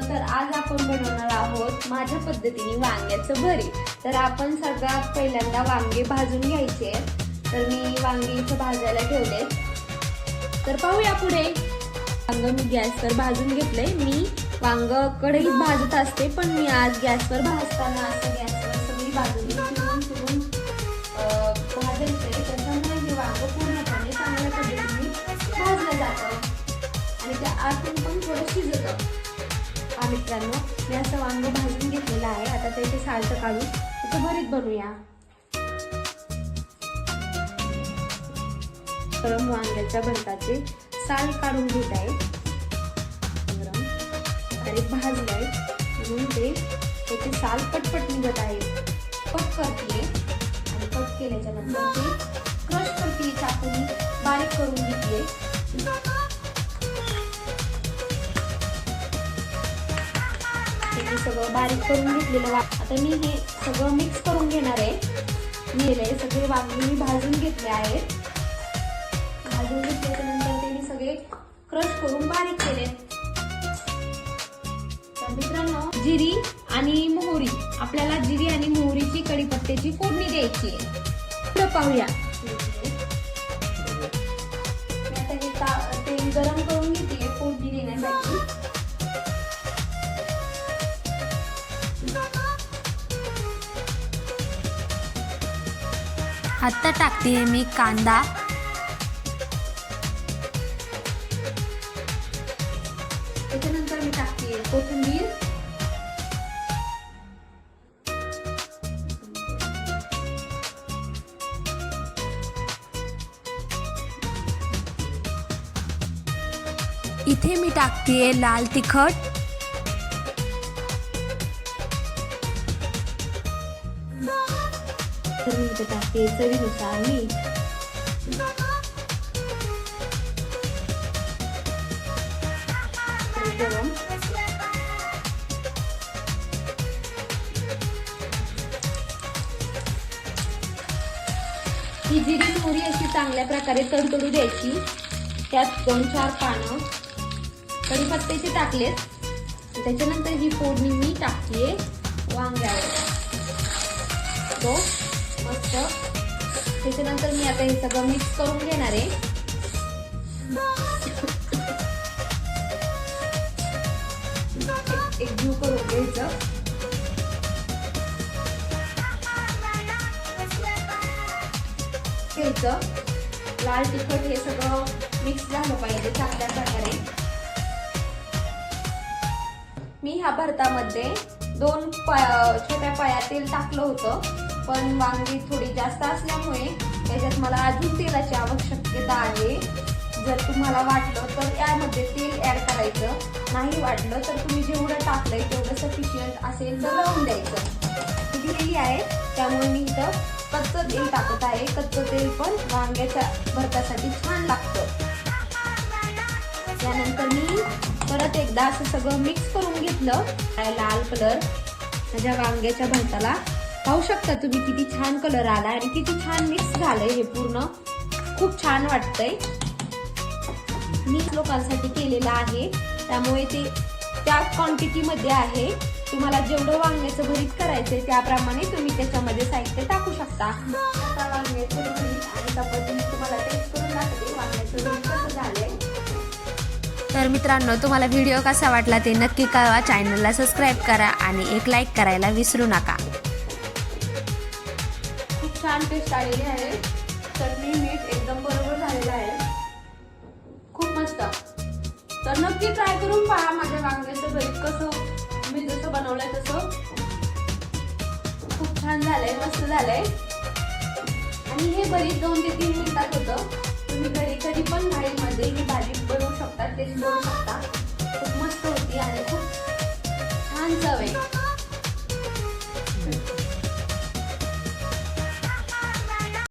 तर आज आपण बनवणार आहोत माझ्या पद्धतीने वांग्याचं भरीत तर आपण सगळ्यात पहिल्यांदा वांगे भाजून घ्यायचे. तर मी वांगे इथं भाजायला ठेवले. तर पाहूया पुढे. वांग मी गॅसवर भाजून घेतले मी वांग कढईत भाजत असते पण मी आज गॅसवर भाजताना असं गॅसवर सगळी भाजून फिरून फिरून भाजायचे त्याच्यामुळे हे वांग पूर्णपणे चांगल्या पद्धतीने भाजलं जातं. आणि त्या आतून पण थोडं शिजतं. हा मित्रांनो मी असं वांग भाजून घेतलेलं आहे. आता त्याचे सालचं काढून त्याचं भरीत बनवूया. गरम वांग्याच्या भरताचे साल काढून घेत आहे. गरम. आणि भाजलं आहे म्हणून ते त्याचे साल पटपट निघत आहे. पक करते. आणि पक केल्याच्यानंतर ते क्रश करते. चाकून बारीक करून घेते मी सगळं बारीक करून घेतलेलं वा आता मी हे सगळं मिक्स करून घेणार आहे. मी हे सगळे वांगे मी भाजून घेतले आहेत. भाजून घेतल्याच्यानंतर ते मी सगळे क्रश करून बारीक केले. तर मित्रांनो जिरी आणि मोहरी. आपल्याला जिरी आणि मोहरीची कडीपत्त्याची फोडणी द्यायची आहे. पाहूया. आत्ता टाकते मी कांदा. त्याच्यानंतर मी टाकते कोथिंबीर. इथे मी टाकते लाल तिखट. तर मी इथे टाकते चवीनुसार मीठ. गरम ही जिरी मोहरी अशी चांगल्या प्रकारे तडतडू द्यायची. त्यात दोन चार पानं कढीपत्त्याचे टाकलेत. त्याच्यानंतर ही फोडणी मी टाकते वांग्यावर. तो मस्त. त्याच्यानंतर मी आता हे सगळं मिक्स करून घेणार आहे. एक- एकजीव करून घ्यायचं. घ्यायचं. लाल तिखट हे सगळं मिक्स झालं पाहिजे चांगल्या प्रकारे. मी ह्या भरतामध्ये दोन पाया छोट्या पाया तेल टाकलं होतं. पण वांगी थोडी जास्त असल्यामुळे त्याच्यात मला अजून तेलाची आवश्यकता आहे. जर तुम्हाला वाटलं तर यामध्ये तेल ॲड करायचं. नाही वाटलं तर तुम्ही जेवढं टाकलंय तेवढं सफिशियंट असेल तर लावून द्यायचं. दिलेली आहे. त्यामुळे मी इथं कच्चं तेल टाकत आहे. कच्चं तेल पण वांग्याच्या भरतासाठी छान लागतं. त्यानंतर मी परत एकदा असं सगळं मिक्स करून घेतलं. लाल कलर माझ्या वांग्याच्या भरताला पाहू शकता तुम्ही किती छान कलर आला आणि किती छान मिक्स झालंय हे पूर्ण. खूप छान वाटतंय. मी लोकांसाठी केलेलं आहे. त्यामुळे ते त्या क्वांटिटीमध्ये आहे. तुम्हाला जेवढं वांग्याचं भरीत करायचंय त्याप्रमाणे तुम्ही त्याच्यामध्ये साहित्य टाकू शकता. वांग्याचं भरीत आणि तुम्हाला टेस्ट करून दाखवते वांग्याचं भरीत कसं झालंय. तर मित्रांनो तुम्हाला व्हिडिओ कसा वाटला ते नक्की कळवा. चॅनलला सबस्क्राईब करा आणि एक लाईक करायला विसरू नका. छान टेस्ट आलेली आहे. चटणी मीठ एकदम बरोबर झालेलं आहे. खूप मस्त. तर नक्की ट्राय करून पहा माझ्या वांग्याचं भरीत कसं मी जसं बनवलंय तसं. खूप छान झालंय मस्त झालंय. आणि हे भरीत दोन ते तीन मिनिटात होतं. तुम्ही घरी कधी पण घाईमध्ये म्हणजे ही भाजी बनवू शकता टेस्ट बनवू शकता. खूप मस्त होती आणि खूप छान चव आहे.